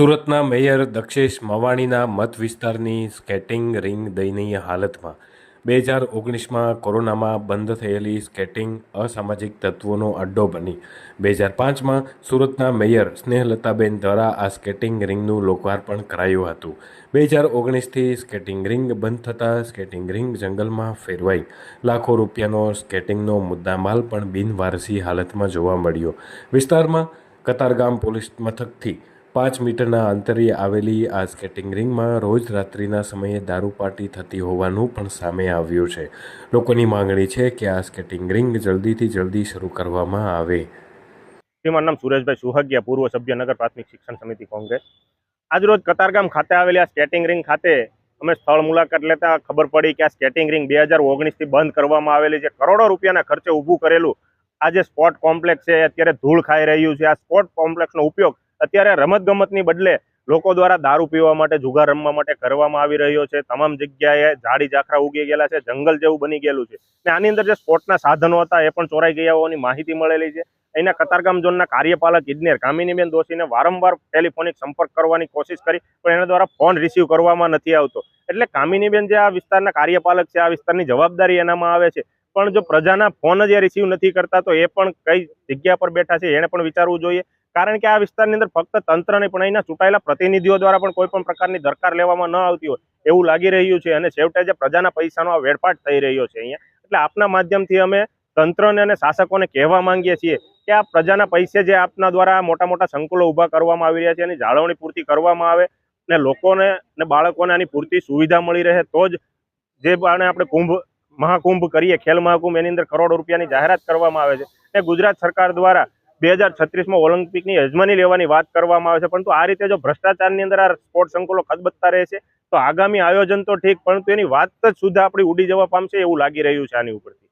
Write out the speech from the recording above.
સુરતના મેયર દક્ષેશ મવાણીના મત વિસ્તારની સ્કેટિંગ રિંગ દયનીય હાલતમાં. બે હજાર ઓગણીસમાં કોરોનામાં બંધ થયેલી સ્કેટિંગ અસામાજિક તત્વોનો અડ્ડો બની. બે હજાર પાંચમાં સુરતના મેયર સ્નેહલતાબેન દ્વારા આ સ્કેટિંગ રિંગનું લોકાર્પણ કરાયું હતું. બે હજાર ઓગણીસથી સ્કેટિંગ રિંગ બંધ થતાં સ્કેટિંગ રિંગ જંગલમાં ફેરવાઈ. લાખો રૂપિયાનો સ્કેટિંગનો મુદ્દામાલ પણ બિનવારસી હાલતમાં જોવા મળ્યો. વિસ્તારમાં કતારગામ પોલીસ મથકથી પાંચ મીટરના અંતરે આવેલી આ સ્કેટિંગ રિંગમાં રોજ રાત્રિના સમયે દારૂ પાર્ટી થતી હોવાનું પણ સામે આવ્યું છે. લોકોની માંગણી છે કે આ સ્કેટિંગ રિંગ જલ્દીથી જલ્દી શરૂ કરવામાં આવે. મારું નામ સુરેશભાઈ સુહગિયા, પૂર્વ સભ્ય, નગર પ્રાથમિક શિક્ષણ સમિતિ, કોંગ્રેસ. આજરોજ કતારગામ ખાતે આવેલી આ સ્કેટિંગ રિંગ ખાતે અમે સ્થળ મુલાકાત લેતા ખબર પડી કે આ સ્કેટિંગ રિંગ બે હજાર ઓગણીસથી બંધ કરવામાં આવેલી છે. કરોડો રૂપિયાના ખર્ચે ઊભું કરેલું. આ જે સ્પોર્ટ કોમ્પ્લેક્સ છે, અત્યારે ધૂળ ખાઈ રહ્યું છે. આ સ્પોર્ટ કોમ્પ્લેક્સનો ઉપયોગ અત્યારે રમતગમતની બદલે લોકો દ્વારા દારૂ પીવા માટે, જુગાર રમવા માટે કરવામાં આવી રહ્યો છે. તમામ જગ્યાએ ઝાડી ઝાખરા ઉગી ગયેલા છે, જંગલ જેવું બની ગયેલું છે. ને આની અંદર જે સ્પોર્ટના સાધનો હતા એ પણ ચોરાઈ ગયા હોવાની માહિતી મળેલી છે. અહીંના કતારગામ ઝોનના કાર્યપાલક ઇજનેર કામિનીબેન દોશીને વારંવાર ટેલિફોનિક સંપર્ક કરવાની કોશિશ કરી, પણ એના દ્વારા ફોન રિસીવ કરવામાં નથી આવતો. એટલે કામિનીબેન જે આ વિસ્તારના કાર્યપાલક છે, આ વિસ્તારની જવાબદારી એનામાં આવે છે. પણ જો પ્રજાના ફોન જ રિસીવ નથી કરતા, તો એ પણ કઈ જગ્યા પર બેઠા છે એને પણ વિચારવું જોઈએ. કારણ કે આ વિસ્તારની અંદર ફક્ત તંત્ર નહીં પણ અહીંના ચૂંટાયેલા પ્રતિનિધિઓ દ્વારા પણ કોઈ પણ પ્રકારની દરકાર લેવામાં ન આવતી હોય એવું લાગી રહ્યું છે અને છેવટે જે પ્રજાના પૈસાનો આ વેડફાટ થઈ રહ્યો છે અહીંયા. એટલે આપના માધ્યમથી અમે તંત્રને અને શાસકોને કહેવા માંગીએ છીએ કે આ પ્રજાના પૈસે જે આપના દ્વારા મોટા મોટા સંકુલો ઊભા કરવામાં આવી રહ્યા છે, એની જાળવણી પૂરતી કરવામાં આવે ને લોકોને ને બાળકોને આની પૂરતી સુવિધા મળી રહે તો જ જે આપણે કુંભ મહાકુંભ કરીએ, ખેલ મહાકુંભ, એની અંદર કરોડો રૂપિયાની જાહેરાત કરવામાં આવે છે. એ ગુજરાત સરકાર દ્વારા બે હજાર છત્રીસમાં ઓલિમ્પિકની યજમાની લેવાની વાત કરવામાં આવે છે. પરંતુ આ રીતે જો ભ્રષ્ટાચારની અંદર આ સ્પોર્ટ સંકુલો ખદબદતા રહે છે, તો આગામી આયોજન તો ઠીક, પરંતુ એની વાત જ સુધા આપણી ઉડી જવા પામશે એવું લાગી રહ્યું છે આની ઉપરથી.